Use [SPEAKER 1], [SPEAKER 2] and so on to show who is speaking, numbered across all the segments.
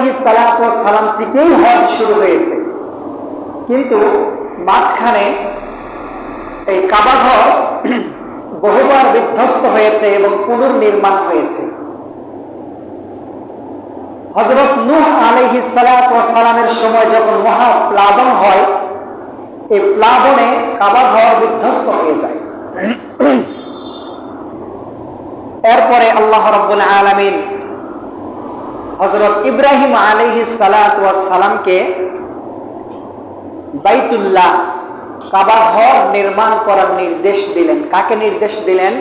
[SPEAKER 1] আলহি সালাম থেকেই হজ শুরু হয়েছে। কিন্তু মাঝখানে এই কাবাঘর বহুবার বিধ্বস্ত হয়েছে এবং পুনর্নির্মাণ হয়েছে। হজরত নূহ আলহি সালামের সময় যখন মহা প্লাবন হয়, এই প্লাবনে কাবাঘর বিধ্বস্ত হয়ে যায়। এরপরে আল্লাহ রব্বুল আলমিন হজরত ইব্রাহিম আলহি সালামকে বাইতুল্লাহ কাবাঘর নির্মাণ করার নির্দেশ দিলেন। কাকে নির্দেশ দিলেন?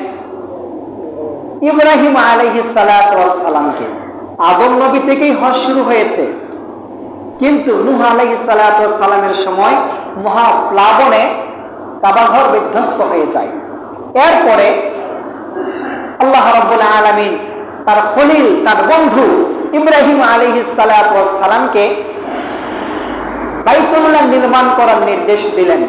[SPEAKER 1] ইব্রাহিম আলহি সালামকে। আদম নবী থেকেই হজ শুরু হয়েছে। কিন্তু নুহ আলহি সালামের সময় মহাপ্লাবনে কাবাঘর বিধ্বস্ত হয়ে যায়। এরপরে আল্লাহ রব্বুল আলমিন তার খলিল, তার বন্ধু ইব্রাহিম আলহি সালামকে বাইতুল্লাহ নির্মাণ করার নির্দেশ দিলেন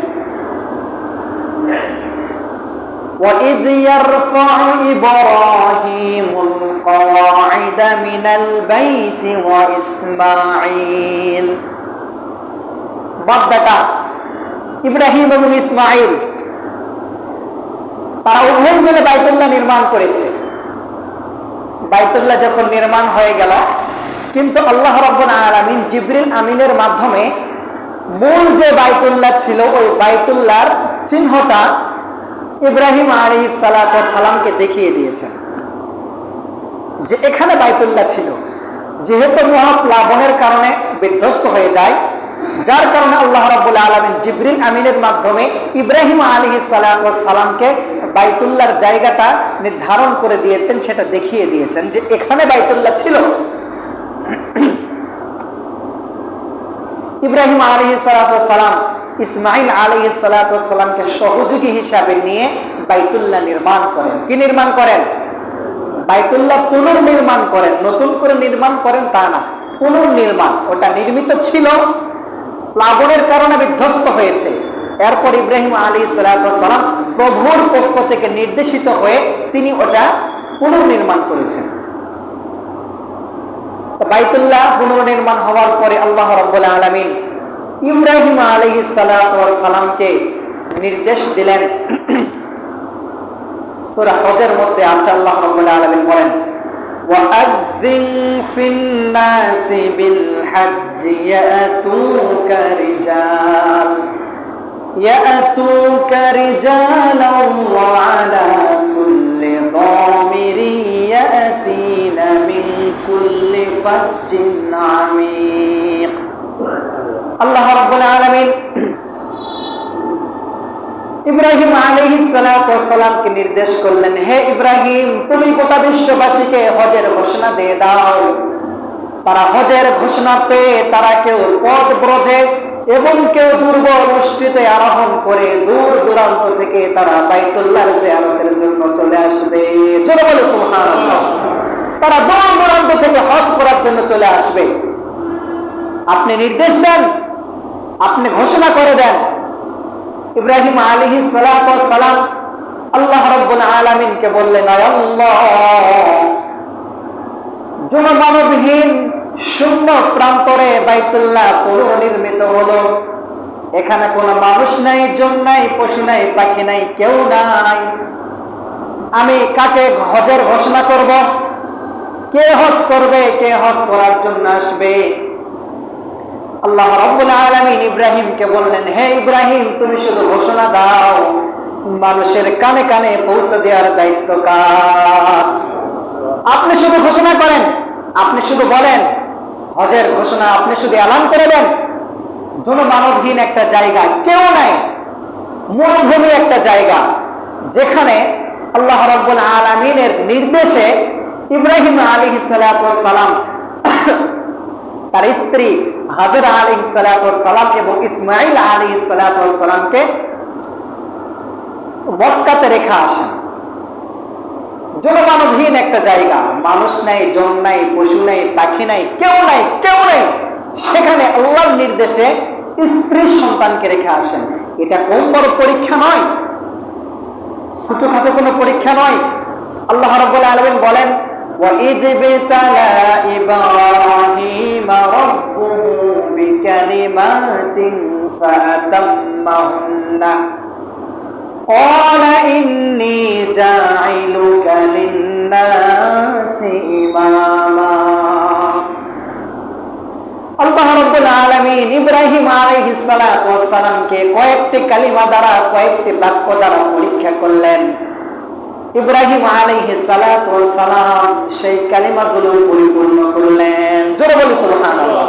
[SPEAKER 1] وإذ يرفع إبراهيم القواعد من البيت وإسماعيل বাদ্দাটা ইব্রাহিম এবং ইসমাইল তারা উভয় মিলে বাইতুল্লাহ নির্মাণ করেছে বাইতুল্লাহ যখন নির্মাণ হয়ে গেল, কিন্তু আল্লাহ রব্বুল আলামিন জিবরিল আমিনের মাধ্যমে মূল যে বাইতুল্লাহ ছিল, ওই বাইতুল্লাহর চিহ্নটা ইব্রাহিম আলী সালামকে দেখিয়ে দিয়েছেন যে এখানে বাইতুল্লাহ ছিল, যেহেতু মহাপ্লাবনের কারণে বিধ্বস্ত হয়ে যায় যার কারণে আল্লাহ রাবুল আলমিন জিবরিল আমিনের মাধ্যমে ইব্রাহিম আলী সালামকে বাইতুল্লাহর জায়গাটা নির্ধারণ করে দিয়েছেন, সেটা দেখিয়ে দিয়েছেন যে এখানে বাইতুল্লাহ ছিল। ইব্রাহিম আলী সালাম ইসমাইল আলী সালামকে সহযোগী হিসাবে নিয়ে বাইতুল্লাহ নির্মাণ করেন। কি নির্মাণ করেন? বাইতুল্লাহ পুনর্নির্মাণ করেন। নতুন করে নির্মাণ করেন তা না, পুনর্নির্মাণ। ওটা নির্মিত ছিল প্লাবনের কারণে বিধ্বস্ত হয়েছে এরপর ইব্রাহিম আলী সালাম প্রভুর পক্ষ থেকে নির্দেশিত হয়ে তিনি ওটা পুনর্নির্মাণ করেছেন বাইতুল্লাহ পুনর্নির্মাণ হওয়ার পরে আল্লাহ রব্বুল আলমিন ইব্রাহিম আলী সালামকে নির্দেশ দিলেন সুরা হজের মধ্যে আছে আল্লাহ রব্বুল আলমিন বলেন وأذن في الناس بالحج يأتوك رجال يأتوك رجالا وعلى كل ضامر يأتين من كل فج عميق الله رب العالمين ইব্রাহিম আলহি সালামকে নির্দেশ করলেন হে ইব্রাহিম তুমি গোটা বিশ্ববাসীকে হজের ঘোষণা দিয়ে দাও তারা হজের ঘোষণা পেয়ে তারা কেউ পদ ব্রজে এবং কেউ দুর্বল মুষ্টিতে আরোহণ করে দূর দূরান্ত থেকে তারা বাইতুল্লাহ জিয়ারতের জন্য চলে আসবে। জোরে বলে তারা দূর দূরান্ত থেকে হজ করার জন্য চলে আসবে। আপনি নির্দেশ দেন, আপনি ঘোষণা করে দেন। ইব্রাহিম আলিহি সালাম আল্লাহ রব্বুল আলামিনকে বললেন জনমানবহীন শূন্য প্রান্তরে বাইতুল্লাহ পুনর্নির্মিত হলো। এখানে কোনো মানুষ নাই জন নাই, পশু নাই, পাখি নাই, কেউ নাই। আমি কাকে হজের ঘোষণা করব? কে হজ করবে, কে হজ করার জন্য আসবে? আল্লাহ রব্বুল আলামিন ইব্রাহিমকে বললেন, হে ইব্রাহিম, তুমি শুধু ঘোষণা দাও, মানুষের কানে কানে পৌঁছে দেওয়ার দায়িত্ব কার? আপনি শুধু ঘোষণা করেন। আপনি শুধু বলেন, হজের ঘোষণা আপনি শুধু এলান করে দেন। জনমানবহীন একটা জায়গা, কেউ নাই, মরুভূমি একটা জায়গা, যেখানে আল্লাহ রব্বুল আলমিনের নির্দেশে ইব্রাহিম আলী সালাম, তার স্ত্রী হাজর আলী সালাম এবং ইসমাইল আলী সালামকে মক্কাতে রেখা আসেন। জনমানবহীন একটা জায়গা। মানুষ নাই, জন নাই, পশু নাই, পাখি নাই, কেউ নাই কেউ নাই। সেখানে আল্লাহর নির্দেশে স্ত্রী সন্তানকে রেখে আসেন। এটা কোন বড় পরীক্ষা নয়। ছোটখাটো কোনো পরীক্ষা নয়। আল্লাহ রব্বুল আলমিন বলেন وإذ ইব্রাহিম আলাইহিস সালাতু কয়েকটি কালিমা দ্বারা কয়েকটি বাক্য দ্বারা পরীক্ষা করলেন। ইব্রাহিম আলাইহিস সালাতু ওয়াস সালাম সেই কালিমাগুলো পরিপূর্ণ করলেন। জোরে বলি সুবহানাল্লাহ।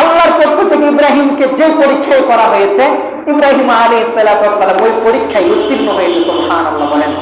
[SPEAKER 1] আল্লাহর পক্ষ থেকে ইব্রাহিমকে যে পরীক্ষায় করা হয়েছে, ইব্রাহিম আলাইহিস সালাতু ওই পরীক্ষায় উত্তীর্ণ হয়েছে, সুবহানাল্লাহ বলেন।